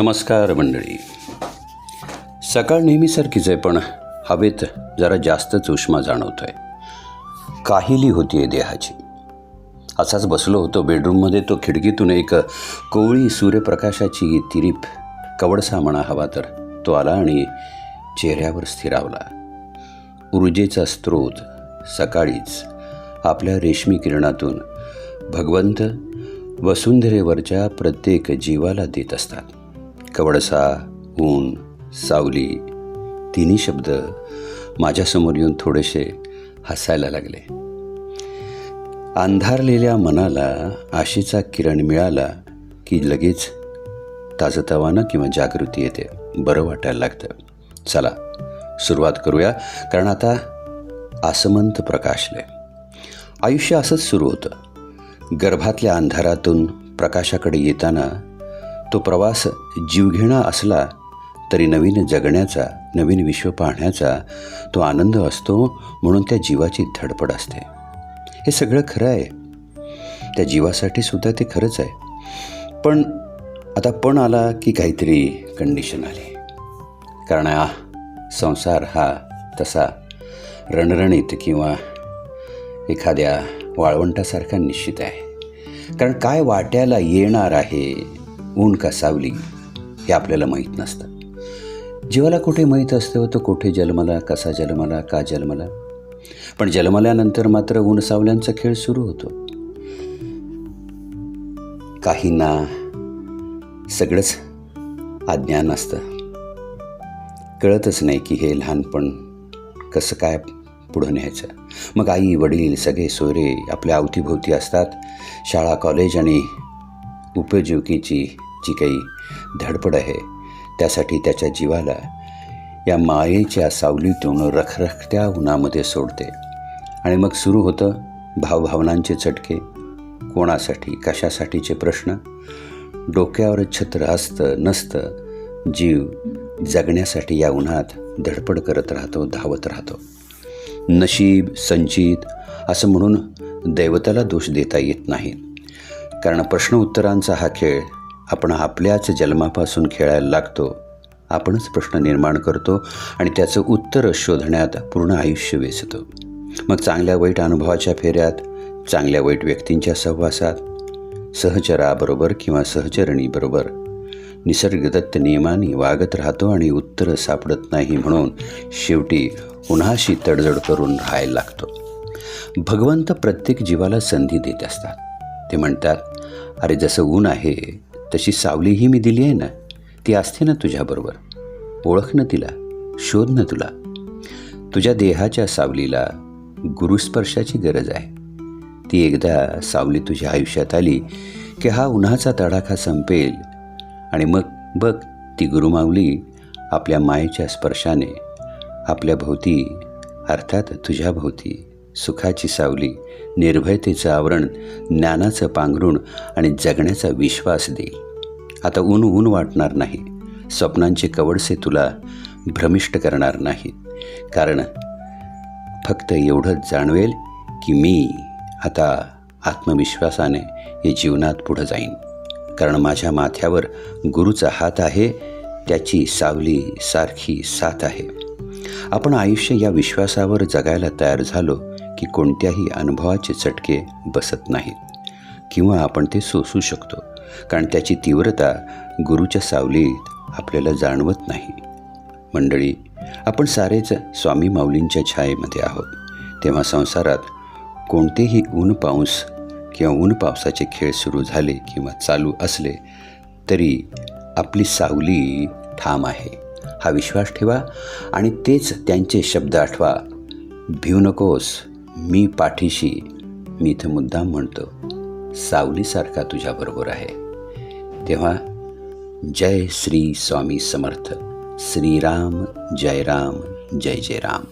नमस्कार मंडळी. सकाळ नेहमीसारखीच आहे पण हवेत जरा जास्तच उष्मा जाणवतो आहे काहिली होतीये देहाची. असाच बसलो होतो बेडरूममध्ये तो खिडकीतून एक कोवळी सूर्यप्रकाशाची तिरीप कवडसा म्हणा हवा तर तो आला आणि चेहऱ्यावर स्थिरावला. ऊर्जेचा स्रोत सकाळीच आपल्या रेशमी किरणातून भगवंत वसुंधरेवरच्या प्रत्येक जीवाला देत असतात. कवडसा ऊन सावली तिन्ही शब्द माझ्यासमोर येऊन थोडेसे हसायला लागले. अंधारलेल्या मनाला आशेचा किरण मिळाला की लगेच ताजतवानं किंवा जागृती येते. बरं वाटायला लागतं. चला सुरुवात करूया कारण आता आसमंत प्रकाशले. आयुष्य असंच सुरू होतं. गर्भातल्या अंधारातून प्रकाशाकडे येताना तो प्रवास जीवघेणा असला तरी नवीन जगण्याचा नवीन विश्व पाहण्याचा तो आनंद असतो म्हणून त्या जीवाची धडपड असते. हे सगळं खरं आहे. त्या जीवासाठी सुद्धा ते खरंच आहे. पण आता पण आला की काहीतरी कंडिशन आली. कारण आ संसार हा तसा रणरणीत किंवा एखाद्या वाळवंटासारखा निश्चित आहे. कारण काय वाट्याला येणार आहे ऊन का सावली हे आपल्याला माहीत नसतं. जीवाला कुठे माहीत असतं? तो कुठे जन्मला? कसा जन्मला? का जन्मला? पण जन्मल्यानंतर मात्र ऊन सावल्यांचा खेळ सुरू होतो. काहींना सगळंच अज्ञान असतं. कळतच नाही की हे लहानपण कसं काय पुढं न्यायचं. मग आई वडील सगळे सोयरे आपल्या अवतीभोवती असतात. शाळा कॉलेज आणि उपजीविकेची जी काही धडपड आहे त्यासाठी त्याच्या जीवाला या मायेच्या सावलीतून रखरखत्या उन्हामध्ये सोडते. आणि मग सुरू होतं भावभावनांचे चटके. कोणासाठी कशासाठीचे प्रश्न? डोक्यावर छत्र असतं नसतं. जीव जगण्यासाठी या उन्हात धडपड करत राहतो धावत राहतो. नशीब संचित असं म्हणून दैवताला दोष देता येत नाही. कारण प्रश्न उत्तरांचा हा खेळ आपण आपल्याच जन्मापासून खेळायला लागतो. आपणच प्रश्न निर्माण करतो आणि त्याचं उत्तर शोधण्यात पूर्ण आयुष्य वेचतो. मग चांगल्या वाईट अनुभवाच्या फेऱ्यात चांगल्या वाईट व्यक्तींच्या सहवासात सहचराबरोबर किंवा सहचरणीबरोबर निसर्गदत्त नियमाने वागत राहतो आणि उत्तरं सापडत नाही म्हणून शेवटी उन्हाशी तडजड करून राहायला लागतो. भगवंत प्रत्येक जीवाला संधी देत असतात. ते म्हणतात अरे जसं ऊन आहे तशी सावलीही मी दिली आहे ना ती असते ना तुझ्याबरोबर ओळख ना तिला शोध ना तुला. तुझ्या देहाच्या सावलीला गुरुस्पर्शाची गरज आहे. ती एकदा सावली तुझ्या आयुष्यात आली की हा उन्हाचा तडाखा संपेल आणि मग बघ ती गुरुमावली आपल्या मायेच्या स्पर्शाने आपल्या भोवती अर्थात तुझ्या भोवती सुखाची सावली निर्भयतेचं आवरण ज्ञानाचं पांघरुण आणि जगण्याचा विश्वास देईल आता ऊन ऊन वाटणार नाही. स्वप्नांचे कवडसे तुला भ्रमिष्ट करणार नाहीत कारण फक्त एवढंच जाणवेल की मी आता आत्मविश्वासाने या जीवनात पुढं जाईन. कारण माझ्या माथ्यावर गुरुचा हात आहे त्याची सावली सारखी साथ आहे. आपण आयुष्य या विश्वासावर जगायला तयार झालो की कोणत्याही अनुभवाचे चटके बसत नाहीत किंवा आपण ते सोसू शकतो कारण त्याची तीव्रता गुरुच्या सावलीत आपल्याला जाणवत नाही. मंडळी आपण सारेच स्वामी माऊलींच्या छायेमध्ये आहोत. तेव्हा संसारात कोणतेही ऊन पाऊस किंवा ऊन पावसाचे खेळ सुरू झाले किंवा चालू असले तरी आपली सावली ठाम आहे. हा विश्वास ठेवा आणि तेच त्यांचे शब्द आठवा भिऊ नकोस मी पाठीशी मी इथं मुद्दाम म्हणतो. सावलीसारखा तुझ्याबरोबर आहे. तेव्हा जय श्री स्वामी समर्थ. श्रीराम जय राम जय जय राम.